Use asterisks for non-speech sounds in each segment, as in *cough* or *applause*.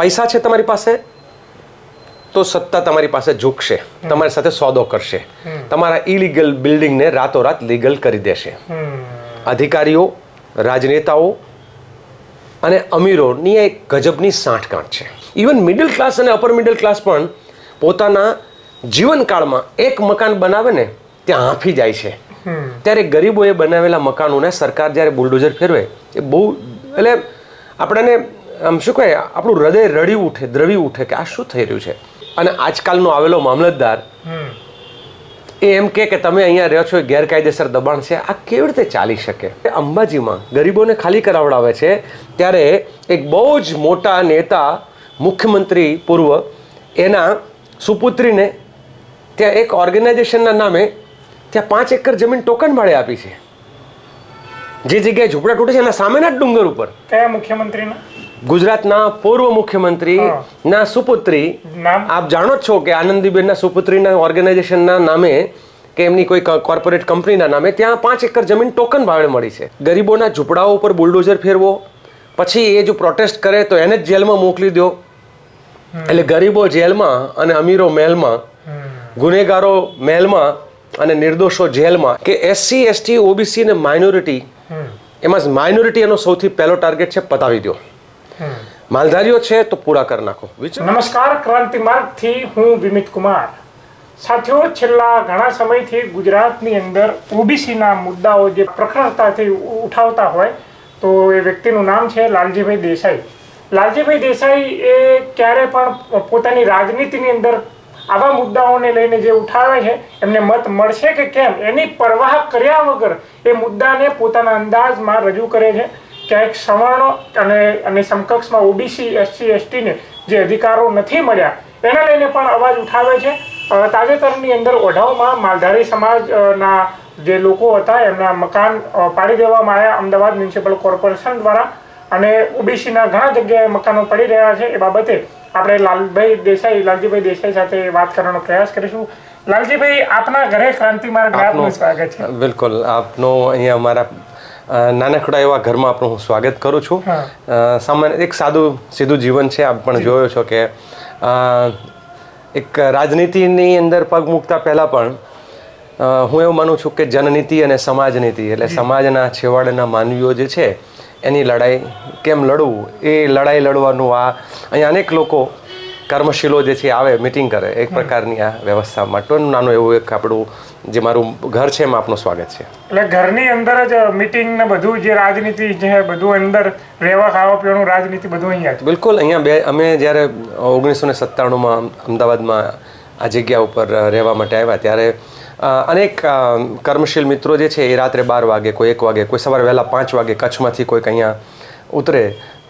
પૈસા છે તમારી પાસે તો સત્તા તમારી પાસે ઝૂકશે. તમારી સાથે સોદો કરશે. તમારા ઇલીગલ બિલ્ડિંગને રાતોરાત લીગલ કરી દેશે. અધિકારીઓ રાજનેતાઓ અને અમીરોની એક ગજબની સાંઠગાંઠ છે. ઇવન મિડલ ક્લાસ અને અપર મિડલ ક્લાસ પણ પોતાના જીવનકાળમાં એક મકાન બનાવે ને ત્યાં હાંફી જાય છે. ત્યારે ગરીબોએ બનાવેલા મકાનોને સરકાર જ્યારે બુલડોઝર ફેરવે એ બહુ એટલે આપણને આમ શું કહે, આપણું હૃદય રડી ઉઠે, દ્રવી ઉઠે કે આ શું થઈ રહ્યું છે? અને આજકાલનો આવેલો મામલતદાર એ એમ કે કે તમે અહીંયા રહ્યો છો, એ ગેરકાયદેસર દબાણ છે, આ કેવી રીતે ચાલી શકે? અંબાજીમાં ગરીબોને ખાલી કરાવડાવે છે, ત્યારે એક બહુ જ મોટા નેતા, મુખ્યમંત્રી પૂર્વ, એના સુપુત્રીને ત્યાં એક ઓર્ગેનાઇઝેશનના નામે ત્યાં પાંચ એકર જમીન ટોકન ભાડે આપી છે. જે જગ્યાએ ઝૂંપડા તૂટે છે, એના સામેના જ ડુંગર ઉપર. કયા મુખ્યમંત્રીના? ગુજરાતના પૂર્વ મુખ્યમંત્રી ના સુપુત્રી આપ જાણો જ છો કે આનંદીબેનના સુપુત્રીના ઓર્ગેનાઇઝેશનના નામે કે એમની કોઈ કોર્પોરેટ કંપનીના નામે ત્યાં પાંચ એકર જમીન ટોકન ભાવે મળી છે. ગરીબોના ઝૂંપડાઓ ઉપર બુલડોઝર ફેરવો પછી એ જો પ્રોટેસ્ટ કરે તો એને જ જેલમાં મોકલી દો. એટલે ગરીબો જેલમાં અને અમીરો મહેલમાં ગુનેગારો મહેલમાં અને નિર્દોષો જેલમાં કે એસસી એસટી ઓબીસી અને માઇનોરિટી એમાં માઇનોરિટી એનો સૌથી પહેલો ટાર્ગેટ છે પતાવી દો. માલધારીઓ છે તો પૂરા કરી નાખો. નમસ્કાર, ક્રાંતિ માર્ગથી હું વિમિત કુમાર. સાથીઓ, છેલ્લા ઘણા સમયથી ગુજરાતની અંદર ઓબીસીના મુદ્દાઓ જે પ્રખરતાથી ઉઠાવતા હોય તો એ વ્યક્તિનું નામ છે લાલજીભાઈ દેસાઈ. લાલજીભાઈ દેસાઈ એ ક્યારે પણ પોતાની રાજનીતિની અંદર આવા મુદ્દાઓને લઈને જે ઉઠાવે છે, એમને મત મળશે કે કેમ, એની પરવાહ કર્યા વગર એ મુદ્દાને પોતાના અંદાજમાં રજૂ કરે છે. ક્યાંક સવર્ણો અને અને સમકક્ષમાં ઓબીસી એસસી એસટીને જે અધિકારો નથી મળ્યા એને લઈને પણ અવાજ ઉઠાવે છે. તાજેતરની અંદર ઓઢાવમાં માલધારી સમાજના જે લોકો હતા એમના મકાન પાડી દેવામાં આવ્યા અમદાવાદ મ્યુનિસિપલ કોર્પોરેશન દ્વારા. અને ઓબીસીના ઘણા જગ્યાએ મકાનો પડી રહ્યા છે. એ બાબતે આપણે લાલભાઈ દેસાઈ લાલજીભાઈ દેસાઈ સાથે વાત કરવાનો પ્રયાસ કરીશું. લાલજીભાઈ આપના ઘરે ક્રાંતિ માર્ગ આપનું સ્વાગત છે. બિલકુલ આપનો અહીંયા અમારા નાનકડા એવા ઘરમાં આપણું હું સ્વાગત કરું છું. સામાન્ય એક સાદું સીધું જીવન છે આપ પણ જોયો છો કે એક રાજનીતિની અંદર પગ મૂકતા પહેલાં પણ હું એવું માનું છું કે જનનીતિ અને સમાજનીતિ એટલે સમાજના છેવાડના માનવીઓ જે છે એની લડાઈ કેમ લડવું? એ લડાઈ લડવાનું આ અહીંયા અનેક લોકો કર્મશીલો જે છે આવે મિટિંગ કરે એક પ્રકારની આ વ્યવસ્થા માટેનું નાનું એવું એક આપણું જે મારું ઘર છે એમાં આપનું સ્વાગત છે. એટલે ઘરની અંદર જ મિટિંગ ને બધું જે રાજનીતિ છે બધું અંદર રહેવા ખાવા પીવાનું રાજનીતિ બધું અહીંયા જ. બિલકુલ અહીંયા બે અમે જ્યારે ઓગણીસો ને સત્તાણુંમાં અમદાવાદમાં આ જગ્યા ઉપર રહેવા માટે આવ્યા ત્યારે અનેક કર્મશીલ મિત્રો જે છે એ રાત્રે બાર વાગે કોઈ એક વાગે કોઈ સવારે વહેલા પાંચ વાગે કચ્છમાંથી કોઈક અહીંયા ઉતરે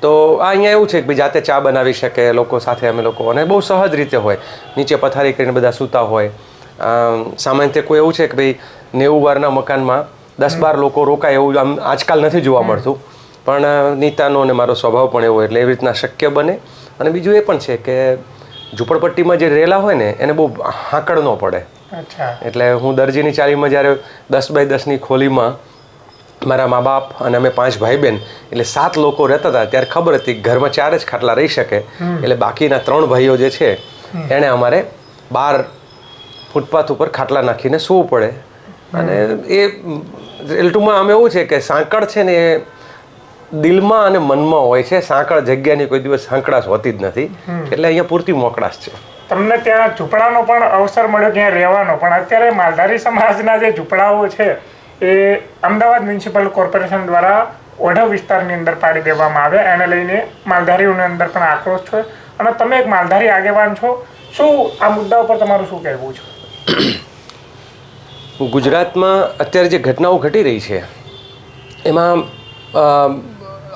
તો આ અહીંયા એવું છે કે ભાઈ જાતે ચા બનાવી શકે લોકો સાથે અમે લોકો અને બહુ સહજ રીતે હોય. નીચે પથારી કરીને બધા સૂતા હોય. સામાન્ય રીતે કોઈ એવું છે કે ભાઈ નેવું વારના મકાનમાં દસ બાર લોકો રોકાય એવું આમ આજકાલ નથી જોવા મળતું. પણ નીતાનો અને મારો સ્વભાવ પણ એવો એટલે એવી રીતના શક્ય બને. અને બીજું એ પણ છે કે ઝૂંપડપટ્ટીમાં જે રહેલા હોય ને એને બહુ હાંકડ ન પડે. એટલે હું દરજીની ચાલીમાં જ્યારે દસ બાય દસની ખોલીમાં મારા મા બાપ અને અમે પાંચ ભાઈ બહેન એટલે સાત લોકો રહેતા હતા. ત્યારે ખબર હતી ઘરમાં ચાર જ ખાટલા રહી શકે. એટલે બાકીના ત્રણ ભાઈઓ જે છે એણે અમારે બાર ફૂટપાથ ઉપર ખાટલા નાખીને સૂવું પડે. અને એ એલટુમાં આમ એવું છે કે સાંકળ છે ને એ દિલમાં અને મનમાં હોય છે. સાંકળ જગ્યાની કોઈ દિવસ સાંકળાશ હોતી જ નથી. એટલે અહીંયા પૂરતી મોકળાશ છે. તમને ત્યાં ઝૂંપડાનો પણ અવસર મળ્યો ત્યાં રહેવાનો. પણ અત્યારે માલધારી સમાજના જે ઝૂંપડાઓ છે એ અમદાવાદ મ્યુનિસિપલ કોર્પોરેશન દ્વારા ઓઢવ વિસ્તારની અંદર પાડી દેવામાં આવ્યા એને લઈને માલધારીઓની અંદર પણ આક્રોશ છે. અને તમે એક માલધારી આગેવાન છો, શું આ મુદ્દા ઉપર તમારું શું કહેવું છે? ગુજરાતમાં અત્યારે જે ઘટનાઓ ઘટી રહી છે, એમાં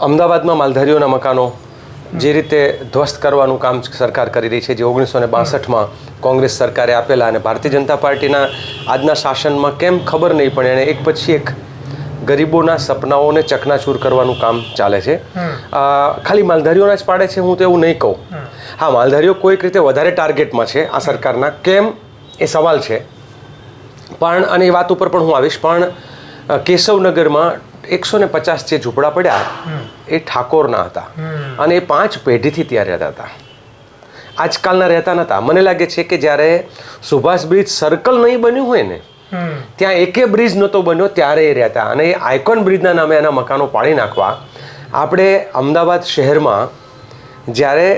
અમદાવાદમાં માલધારીઓના મકાનો જે રીતે ધ્વસ્ત કરવાનું કામ સરકાર કરી રહી છે જે ઓગણીસો ને બાસઠમાં કોંગ્રેસ સરકારે આપેલા અને ભારતીય જનતા પાર્ટીના આજના શાસનમાં કેમ ખબર નહીં પણ એણે એક પછી એક ગરીબોના સપનાઓને ચકનાચૂર કરવાનું કામ ચાલે છે. ખાલી માલધારીઓના જ પાડે છે હું તો એવું નહીં કહું. હા માલધારીઓ કોઈક રીતે વધારે ટાર્ગેટમાં છે આ સરકારના કેમ? એ સવાલ છે. પણ અને એ વાત ઉપર પણ હું આવીશ પણ કેશવનગરમાં એકસો ને પચાસ જે ઝૂંપડા પડ્યા એ ઠાકોરના હતા. અને એ પાંચ પેઢીથી ત્યાં રહેતા હતા. આજકાલના રહેતા નહોતા મને લાગે છે કે જ્યારે સુભાષ બ્રિજ સર્કલ નહીં બન્યું હોય ને ત્યાં એકે બ્રિજ નહોતો બન્યો ત્યારે એ રહેતા. અને એ આઇકોન બ્રિજના નામે એના મકાનો પાડી નાખવા. આપણે અમદાવાદ શહેરમાં જ્યારે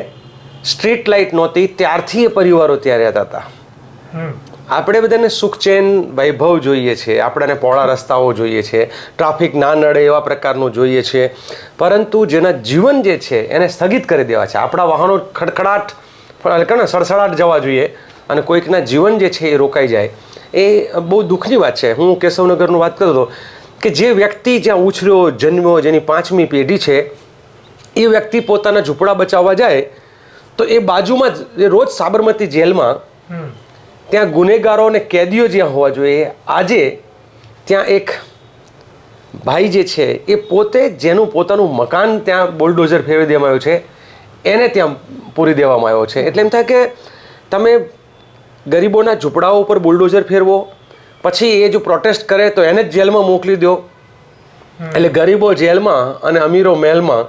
સ્ટ્રીટ લાઇટ નહોતી ત્યારથી એ પરિવારો ત્યાં રહેતા હતા. આપણે બધાને સુખ, ચેન, વૈભવ જોઈએ છે. આપણને પહોળા રસ્તાઓ જોઈએ છે. ટ્રાફિક ના નડે એવા પ્રકારનું જોઈએ છે. પરંતુ જેના જીવન જે છે, એને સ્થગિત કરી દેવા છે. આપણા વાહનો ખડખડાટ ને સડસડાટ જવા જોઈએ અને કોઈકના જીવન જે છે એ રોકાઈ જાય. એ બહુ દુઃખની વાત છે. હું કેશવનગરનું વાત કરતો હતો કે જે વ્યક્તિ જ્યાં ઉછર્યો, જન્મ્યો, જેની પાંચમી પેઢી છે, એ વ્યક્તિ પોતાના ઝૂંપડા બચાવવા જાય તો એ બાજુમાં જ રોજ સાબરમતી જેલમાં ત્યાં ગુનેગારો અને કેદીઓ જ્યાં હોવા જોઈએ આજે ત્યાં એક ભાઈ જે છે એ પોતે જેનું પોતાનું મકાન ત્યાં બુલડોઝર ફેરવી દેવામાં આવ્યું છે એને ત્યાં પૂરી દેવામાં આવ્યો છે. એટલે એમ થાય કે તમે ગરીબોના ઝૂંપડાઓ ઉપર બુલડોઝર ફેરવો પછી એ જો પ્રોટેસ્ટ કરે તો એને જ જેલમાં મોકલી દો. એટલે ગરીબો જેલમાં અને અમીરો મહેલમાં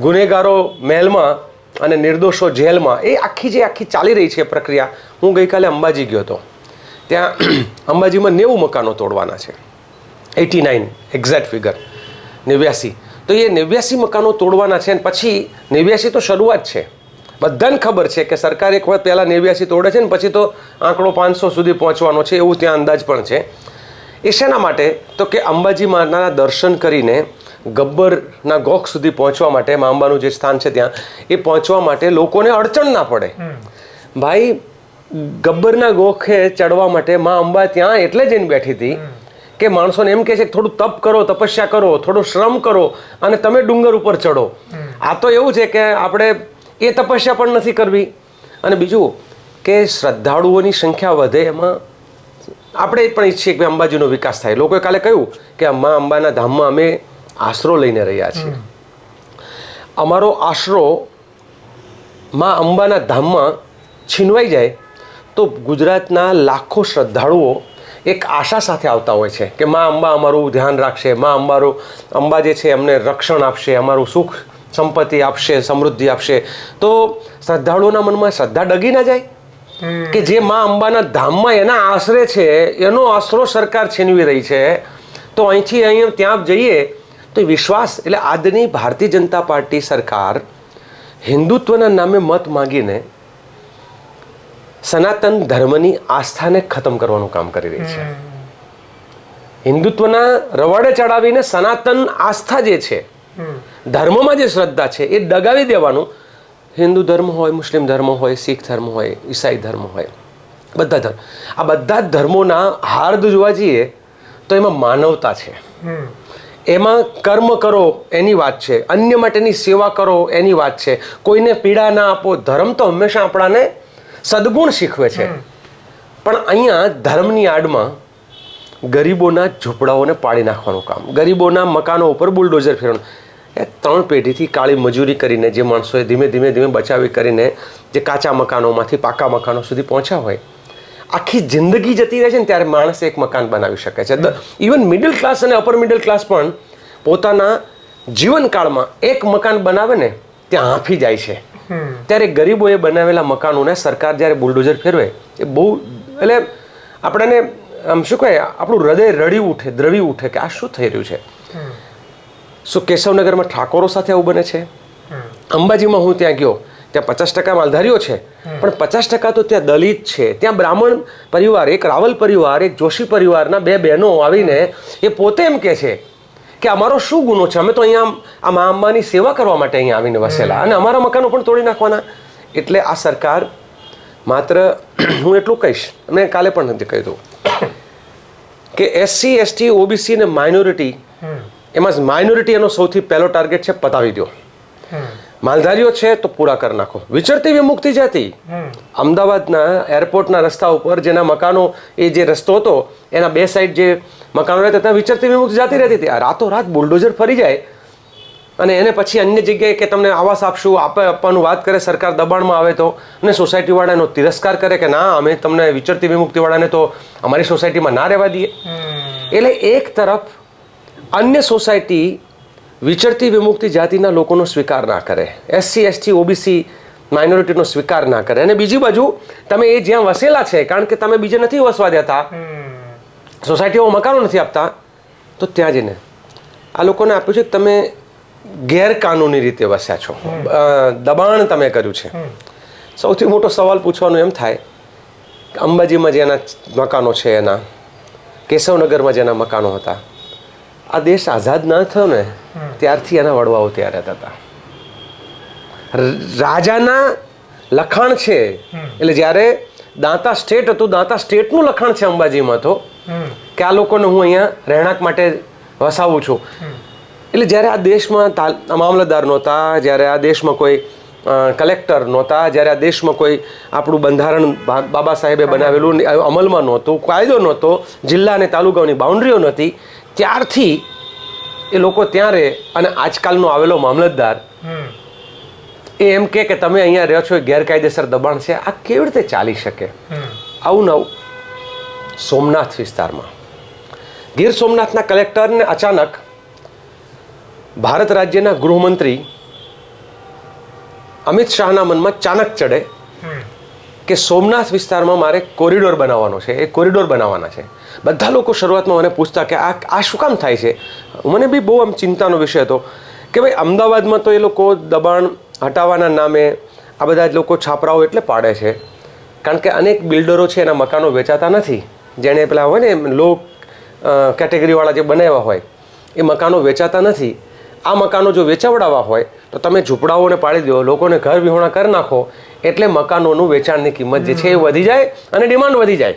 ગુનેગારો મહેલમાં અને નિર્દોષો જેલમાં. એ આખી જે આખી ચાલી રહી છે પ્રક્રિયા. હું ગઈકાલે અંબાજી ગયો હતો. ત્યાં *clears throat* અંબાજીમાં નેવું મકાનો તોડવાના છે. એટી નાઇન એક્ઝેક્ટ ફિગર નેવ્યાસી. તો એ નેવ્યાસી મકાનો તોડવાના છે અને પછી નેવ્યાસી તો શરૂઆત છે. બધાને ખબર છે કે સરકાર એક વખત પહેલાં નેવ્યાસી તોડે છે ને પછી તો આંકડો પાંચસો સુધી પહોંચવાનો છે એવું ત્યાં અંદાજ પણ છે. એ શેના માટે? તો કે અંબાજી માતાના દર્શન કરીને ગબ્બરના ગોખ સુધી પહોંચવા માટે મા અંબાનું જે સ્થાન છે ત્યાં એ પહોંચવા માટે લોકોને અડચણ ના પડે. ભાઈ ગબ્બરના ગોખે ચડવા માટે મા અંબા ત્યાં એટલે જઈને બેઠી હતી કે માણસોને એમ કહે છે કે થોડું તપ કરો તપસ્યા કરો થોડો શ્રમ કરો અને તમે ડુંગર ઉપર ચડો. આ તો એવું છે કે આપણે એ તપસ્યા પણ નથી કરવી. અને બીજું કે શ્રદ્ધાળુઓની સંખ્યા વધે એમાં આપણે પણ ઈચ્છીએ કે અંબાજીનો વિકાસ થાય. લોકોએ કાલે કહ્યું કે મા અંબાના ધામમાં અમે આશરો લઈને રહ્યા છીએ. અમારો આશરો માં અંબાના ધામમાં છીનવાઈ જાય તો ગુજરાતના લાખો શ્રદ્ધાળુઓ એક આશા સાથે આવતા હોય છે કે મા અંબા અમારું ધ્યાન રાખશે, મા અંબારું અંબા જે છે અમને રક્ષણ આપશે, અમારું સુખ સંપત્તિ આપશે, સમૃદ્ધિ આપશે. તો શ્રદ્ધાળુઓના મનમાં શ્રદ્ધા ડગી ના જાય? કે જે મા અંબાના ધામમાં એના આશરે છે, એનો આશરો સરકાર છીનવી રહી છે, તો અહીંથી અહીં ત્યાં જઈએ તો એ વિશ્વાસ એટલે આજની ભારતીય જનતા પાર્ટી સરકાર હિન્દુત્વના નામે મત માગીને સનાતન ધર્મની આસ્થાને ખતમ કરવાનું કામ કરી રહી છે. હિન્દુત્વના રવાડે ચડાવીને સનાતન આસ્થા જે છે ધર્મમાં જે શ્રદ્ધા છે એ ડગાવી દેવાનું. હિન્દુ ધર્મ હોય મુસ્લિમ ધર્મ હોય શીખ ધર્મ હોય ઈસાઈ ધર્મ હોય બધા ધર્મ. આ બધા જ ધર્મોના હાર્દ જોવા જઈએ તો એમાં માનવતા છે. એમાં કર્મ કરો એની વાત છે. અન્ય માટેની સેવા કરો એની વાત છે. કોઈને પીડા ના આપો ધર્મ તો હંમેશા આપણાને સદગુણ શીખવે છે. પણ અહીંયા ધર્મની આડમાં ગરીબોના ઝૂંપડાઓને પાડી નાખવાનું કામ. ગરીબોના મકાનો ઉપર બુલડોઝર ફેરવાનું એ ત્રણ પેઢીથી કાળી મજૂરી કરીને જે માણસોએ ધીમે ધીમે ધીમે બચાવી કરીને જે કાચા મકાનોમાંથી પાકા મકાનો સુધી પહોંચ્યા હોય આખી જિંદગી જતી રહે છે ને ત્યારે માણસ એક મકાન બનાવી શકે છે. ઇવન મિડલ ક્લાસ અને અપર મિડલ ક્લાસ પણ પોતાના જીવનકાળમાં એક મકાન બનાવે ને ત્યાં હાંફી જાય છે. ત્યારે ગરીબોએ બનાવેલા મકાનોને સરકાર જ્યારે બુલડોઝર ફેરવે એ બહુ એટલે આપણને આમ શું કહે આપણું હૃદય રડી ઉઠે દ્રવી ઉઠે કે આ શું થઈ રહ્યું છે? શું કેશવનગરમાં ઠાકોરો સાથે આવું બને છે? અંબાજીમાં હું ત્યાં ગયો ત્યાં પચાસ ટકા માલધારીઓ છે. પણ પચાસ ટકા તો ત્યાં દલિત છે. ત્યાં બ્રાહ્મણ પરિવાર એક રાવલ પરિવાર એક જોશી પરિવારના બે બહેનો આવીને એ પોતે એમ કહે છે કે અમારો શું ગુનો છે? અમે તો અહીંયા આ મા અંબાની સેવા કરવા માટે અહીંયા આવીને વસેલા. અને અમારા મકાનો પણ તોડી નાખવાના. એટલે આ સરકાર માત્ર *clears throat* હું એટલું કહીશ. મેં કાલે પણ નથી કહ્યું. કે એસસી એસટી ઓબીસી ને માઇનોરિટી એમાં માઇનોરિટી એનો સૌથી પહેલો ટાર્ગેટ છે પતાવી દો માલધારીઓ છે તો પૂરા કરી નાખો. વિચરતી વિમુક્તિ જતી. અમદાવાદના એરપોર્ટના રસ્તા ઉપર જેના મકાનો એ જે રસ્તો હતો એના બે સાઈડ જે મકાનો રહેતા ત્યાં વિચરતી વિમુક્તિ જતી રહેતી હતી. આ રાતોરાત બુલડોઝર ફરી જાય અને એને પછી અન્ય જગ્યાએ કે તમને આવાસ આપશું આપે આપવાનું વાત કરે સરકાર દબાણમાં આવે તો અને સોસાયટીવાળા એનો તિરસ્કાર કરે કે ના અમે તમને વિચરતી વિમુક્તિવાળાને તો અમારી સોસાયટીમાં ના રહેવા દઈએ. એટલે એક તરફ અન્ય સોસાયટી વિચરતી વિમુક્તિ જાતિના લોકોનો સ્વીકાર ના કરે. એસસી એસટી ઓબીસી માઇનોરિટીનો સ્વીકાર ના કરે. અને બીજી બાજુ તમે એ જ્યાં વસેલા છે કારણ કે તમે બીજે નથી વસવા દેતા સોસાયટીઓ મકાનો નથી આપતા તો ત્યાં જઈને. આ લોકોને આપ્યું છે કે તમે ગેરકાનૂની રીતે વસ્યા છો. દબાણ તમે કર્યું છે. સૌથી મોટો સવાલ પૂછવાનો એમ થાય કે અંબાજીમાં જેના મકાનો છે એના કેશવનગરમાં જેના મકાનો હતા આ દેશ આઝાદ ન થયો ને? ત્યારથી એના વડવાઓ ત્યાં રહેતા હતા. રાજાના લખાણ છે, એટલે જ્યારે દાંતા સ્ટેટ હતું, દાંતા સ્ટેટનું લખાણ છે અંબાજીમાં તો, કે આ લોકોને હું અહીંયા રહેણાંક માટે વસાવું છું. એટલે જ્યારે આ દેશમાં મામલતદાર નહોતા, જ્યારે આ દેશમાં કોઈ કલેક્ટર નહોતા, જ્યારે આ દેશમાં કોઈ આપણું બંધારણ બાબા સાહેબે બનાવેલું અમલમાં નહોતું, કાયદો નહોતો, જિલ્લા અને તાલુકાઓની બાઉન્ડ્રીઓ નહોતી, ત્યારથી એ લોકો ત્યાં રહે અને આજકાલનો આવેલો મામલતદાર એ એમ કે કે તમે અહીંયા રહ્યો છો એ ગેરકાયદેસર દબાણ છે. આ કેવી રીતે ચાલી શકે? આવું નવું સોમનાથ વિસ્તારમાં. ગીર સોમનાથના કલેક્ટરને અચાનક ભારત રાજ્યના ગૃહમંત્રી અમિત શાહના મનમાં ચાણક ચડે. કે સોમનાથ વિસ્તારમાં મારે કોરિડોર બનાવવાનો છે, એ કોરિડોર બનાવવાના છે. બધા લોકો શરૂઆતમાં મને પૂછતા કે આ આ શું કામ થાય છે? મને બી બહુ આમ ચિંતાનો વિષય હતો કે ભાઈ અમદાવાદમાં તો એ લોકો દબાણ હટાવવાના નામે આ બધા જ લોકો છાપરાઓ એટલે પાડે છે. કારણ કે અનેક બિલ્ડરો છે, એના મકાનો વેચાતા નથી. જેણે પેલા હોય ને લો કેટેગરીવાળા જે બનાવ્યા હોય, એ મકાનો વેચાતા નથી. આ મકાનો જો વેચાવડાવવા હોય તો તમે ઝૂંપડાઓને પાડી દો લોકોને ઘર વિહોણા કરી નાખો એટલે મકાનોનું વેચાણની કિંમત જે છે એ વધી જાય અને ડિમાન્ડ વધી જાય.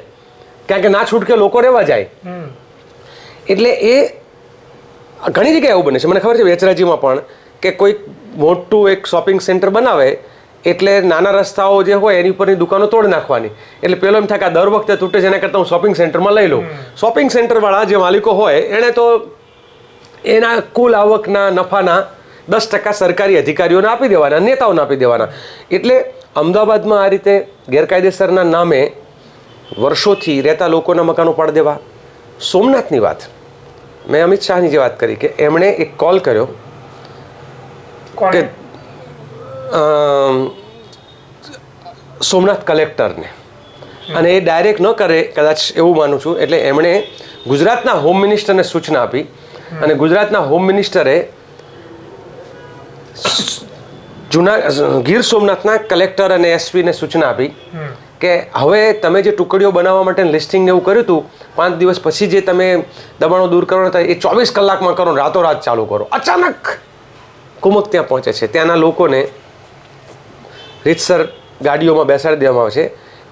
કારણ કે ના છૂટકે લોકો રહેવા જાય. એટલે એ ઘણી જગ્યાએ એવું બને છે. મને ખબર છે વેચરાજીમાં પણ કે કોઈ મોટું એક શોપિંગ સેન્ટર બનાવે એટલે નાના રસ્તાઓ જે હોય એની ઉપરની દુકાનો તોડી નાખવાની. એટલે પેલો એમ થાય કે આ દર વખતે તૂટે છે એના કરતાં હું શોપિંગ સેન્ટરમાં લઈ લઉં. શોપિંગ સેન્ટરવાળા જે માલિકો હોય એણે તો એના કુલ આવકના નફાના દસ ટકા સરકારી અધિકારીઓને આપી દેવાના નેતાઓને આપી દેવાના. એટલે અમદાવાદમાં આ રીતે ગેરકાયદેસરના નામે વર્ષોથી રહેતા લોકોના મકાનો પાડી દેવા. સોમનાથની વાત. મેં અમિત શાહની જે વાત કરી કે એમણે એક કોલ કર્યો કે સોમનાથ કલેક્ટરને. અને એ ડાયરેક્ટ ન કરે કદાચ એવું માનું છું એટલે એમણે ગુજરાતના હોમ મિનિસ્ટરને સૂચના આપી અને ગુજરાતના હોમ મિનિસ્ટરે જૂના ગીર સોમનાથના કલેક્ટર અને એસપીને સૂચના આપી કે હવે તમે જે ટુકડીઓ બનાવવા માટે લિસ્ટિંગ એવું કર્યું હતું પાંચ દિવસ પછી જે તમે દબાણો દૂર કરવાના હતા એ ચોવીસ કલાકમાં કરો રાતોરાત ચાલુ કરો. અચાનક કુમક ત્યાં પહોંચે છે. ત્યાંના લોકોને રીતસર ગાડીઓમાં બેસાડી દેવામાં આવે છે.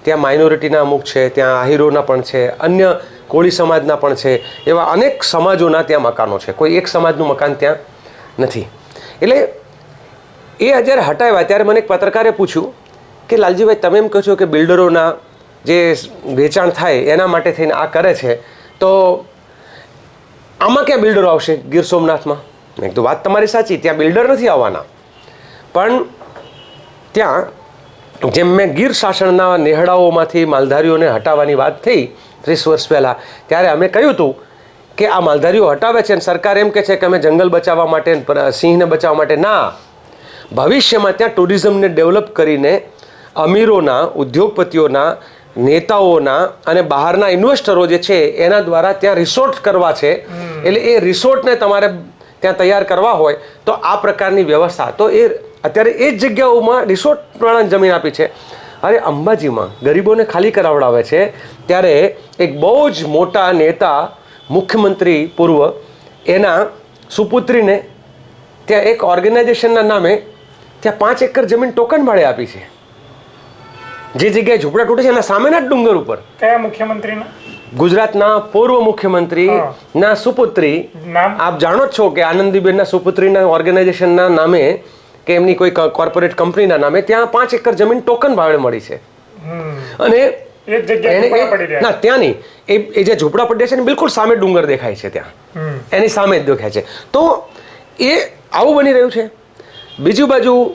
ત્યાં માઇનોરિટીના અમુક છે ત્યાં આહીરોના પણ છે અન્ય કોળી સમાજના પણ છે, એવા અનેક સમાજોના ત્યાં મકાનો છે. કોઈ એક સમાજનું મકાન ત્યાં નથી. એટલે એ જ્યારે હટાવ્યા, ત્યારે મને એક પત્રકારે પૂછ્યું કે, લાલજીભાઈ, તમે એમ કહો છો કે બિલ્ડરોના જે વેચાણ થાય, એના માટે થઈને આ કરે છે, તો આમાં ક્યાં બિલ્ડરો આવશે ગીર સોમનાથમાં? મેં કીધું, વાત તમારી સાચી, ત્યાં બિલ્ડર નથી આવવાના. પણ ત્યાં, જેમ મેં ગીર શાસનના નેહડાઓમાંથી માલધારીઓને હટાવવાની વાત થઈ ત્રીસ વર્ષ પહેલાં. ત્યારે અમે કહ્યું હતું કે આ માલધારીઓ હટાવે છે અને સરકાર એમ કહે છે કે અમે જંગલ બચાવવા માટે સિંહને બચાવવા માટે. ના. ભવિષ્યમાં ત્યાં ટુરિઝમને ડેવલપ કરીને અમીરોના ઉદ્યોગપતિઓના નેતાઓના અને બહારના ઇન્વેસ્ટરો જે છે એના દ્વારા ત્યાં રિસોર્ટ કરવા છે. એટલે એ રિસોર્ટને તમારે ત્યાં તૈયાર કરવા હોય તો આ પ્રકારની વ્યવસ્થા. તો એ અત્યારે એ જ જગ્યાઓમાં રિસોર્ટવાળાને જમીન આપી છે. અરે અંબાજીમાં ગરીબોને ખાલી કરાવડાવે છે ત્યારે એક બહુ જ મોટા નેતા મુખ્યમંત્રી પૂર્વ એના સુપુત્રીને ત્યાં એક ઓર્ગેનાઇઝેશનના નામે ત્યાં પાંચ એકર જમીન ટોકન ભાડે આપી છે. જે જગ્યાએ ઝૂંપડા તૂટે છે એના સામેના જ ડુંગર ઉપર. કયા મુખ્યમંત્રીના? ગુજરાતના પૂર્વ મુખ્યમંત્રી ના સુપુત્રી આપ જાણો જ છો કે આનંદીબેનના સુપુત્રીના ઓર્ગેનાઇઝેશનના નામે કે એમની કોઈ કોર્પોરેટ કંપનીના નામે ત્યાં પાંચ એકર જમીન ટોકન ભાડે મળી છે. અને ના ત્યાં નહીં. એ જે ઝૂંપડા પડ્યા છે ને બિલકુલ સામે ડુંગર દેખાય છે ત્યાં. એની સામે જ દેખાય છે. તો એ આવું બની રહ્યું છે. બીજી બાજુ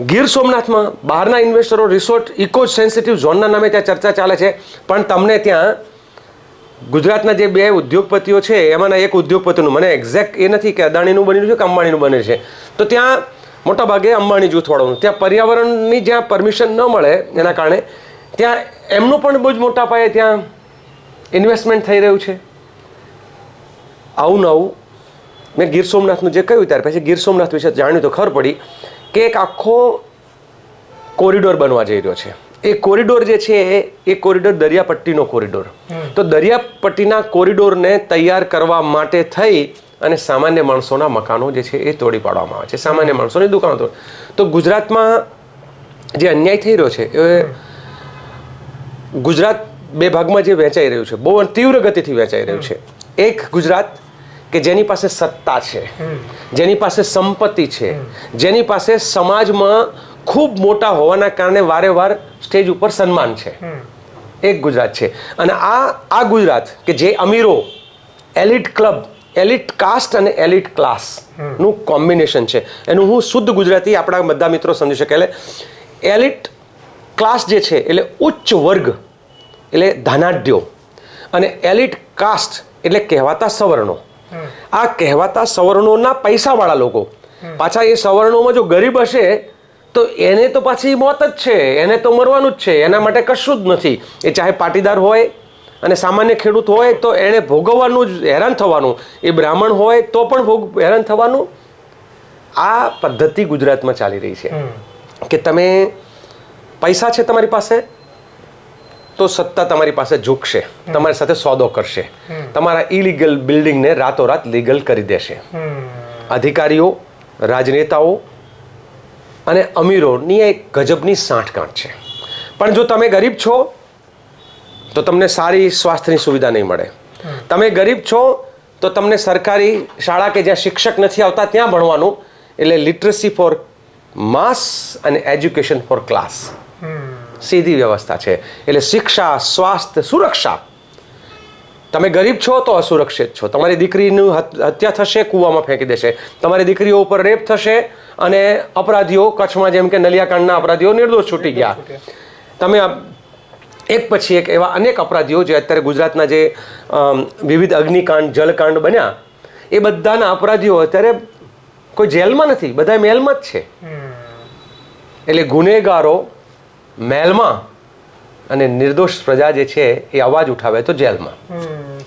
ગીર સોમનાથમાં બહારના ઇન્વેસ્ટરો રિસોર્ટ ઇકો સેન્સિટિવ ઝોનના નામે ત્યાં ચર્ચા ચાલે છે. પણ તમને ત્યાં ગુજરાતના જે બે ઉદ્યોગપતિઓ છે, એમાંના એક ઉદ્યોગપતિનું, મને એક્ઝેક્ટ એ નથી કે અદાણીનું બન્યું છે કે અંબાણીનું બને છે. તો ત્યાં મોટાભાગે અંબાણી જૂથવાળાનું ત્યાં પર્યાવરણની જ્યાં પરમિશન ન મળે, એના કારણે ત્યાં એમનું પણ બહુ જ મોટા પાયે ત્યાં ઇન્વેસ્ટમેન્ટ થઈ રહ્યું છે. આવું ન આવું. મેં ગીર સોમનાથનું જે કહ્યું ત્યારે પછી ગીર સોમનાથ વિશે જાણ્યું તો ખબર પડી કે એક આખો કોરિડોર બનવા જઈ રહ્યો છે. એ કોરિડોર જે છે એ- કોરિડોર દરિયાપટ્ટીનો કોરિડોર. તો દરિયાપટ્ટીના કોરિડોરને તૈયાર કરવા માટે થઈ અને સામાન્ય માણસોના મકાનો જે છે એ તોડી પાડવામાં આવે છે. સામાન્ય માણસોની દુકાનો તોડ તો ગુજરાતમાં જે અન્યાય થઈ રહ્યો છે એ ગુજરાત બે ભાગમાં જે વહેંચાઈ રહ્યું છે બહુ તીવ્ર ગતિથી વહેંચાઈ રહ્યું છે. એક ગુજરાત કે જેની પાસે સત્તા છે જેની પાસે સંપત્તિ છે જેની પાસે સમાજમાં ખૂબ મોટા હોવાના કારણે વારે વાર સ્ટેજ ઉપર સન્માન છે. એક ગુજરાત છે. અને આ આ ગુજરાત કે જે અમીરો એલિટ ક્લબ એલિટ કાસ્ટ અને એલિટ ક્લાસનું કોમ્બિનેશન છે. એનું હું શુદ્ધ ગુજરાતી આપણા બધા મિત્રો સમજી શકે. એટલે એલિટ ક્લાસ જે છે એટલે ઉચ્ચ વર્ગ એટલે ધનાઢ્યો. અને એલિટ કાસ્ટ એટલે કહેવાતા સવર્ણો. આ કહેવાતા સવર્ણોના પૈસાવાળા લોકો. પાછા એ સવર્ણોમાં જો ગરીબ હશે તો એને તો પાછી મોત જ છે. એને તો મરવાનું જ છે. એના માટે કશું જ નથી. એ ચાહે પાટીદાર હોય અને સામાન્ય ખેડૂત હોય તો એણે ભોગવવાનું જ હેરાન થવાનું. એ બ્રાહ્મણ હોય તો પણ ભોગ હેરાન થવાનું. આ પદ્ધતિ ગુજરાતમાં ચાલી રહી છે. કે તમે પૈસા છે તમારી પાસે તો સત્તા તમારી પાસે ઝૂકશે. તમારી સાથે સોદો કરશે. તમારા ઇલીગલ બિલ્ડિંગને રાતોરાત લીગલ કરી દેશે. અધિકારીઓ રાજનેતાઓ અને અમીરોની એક ગજબની સાંઠગાંઠ છે. પણ જો તમે ગરીબ છો તો તમને સારી સ્વાસ્થ્યની સુવિધા નહીં મળે. તમે ગરીબ છો તો તમને સરકારી શાળા કે જ્યાં શિક્ષક નથી આવતા ત્યાં ભણવાનું એટલે લિટરસી ફોર માસ અને એજ્યુકેશન ફોર ક્લાસ. સીધી વ્યવસ્થા છે. એટલે શિક્ષા સ્વાસ્થ્ય સુરક્ષા તમે ગરીબ છો તો અસુરક્ષિત છો. તમારી દીકરીનું હત- હત્યા થશે કૂવામાં ફેંકી દેશે. તમારી દીકરીઓ ઉપર રેપ થશે અને અપરાધીઓ કચ્છમાં જેમ કે નલિયાકાંડના અપરાધીઓ નિર્દોષ છૂટી ગયા. તમે એક પછી એક એવા અનેક અપરાધીઓ જે અત્યારે ગુજરાતના જે વિવિધ અગ્નિકાંડ જલકાંડ બન્યા એ બધાના અપરાધીઓ અત્યારે કોઈ જેલમાં નથી. બધા મહેલમાં જ છે. એટલે ગુનેગારો મહેલમાં અને નિર્દોષ પ્રજા જે છે એ અવાજ ઉઠાવે તો જેલમાં.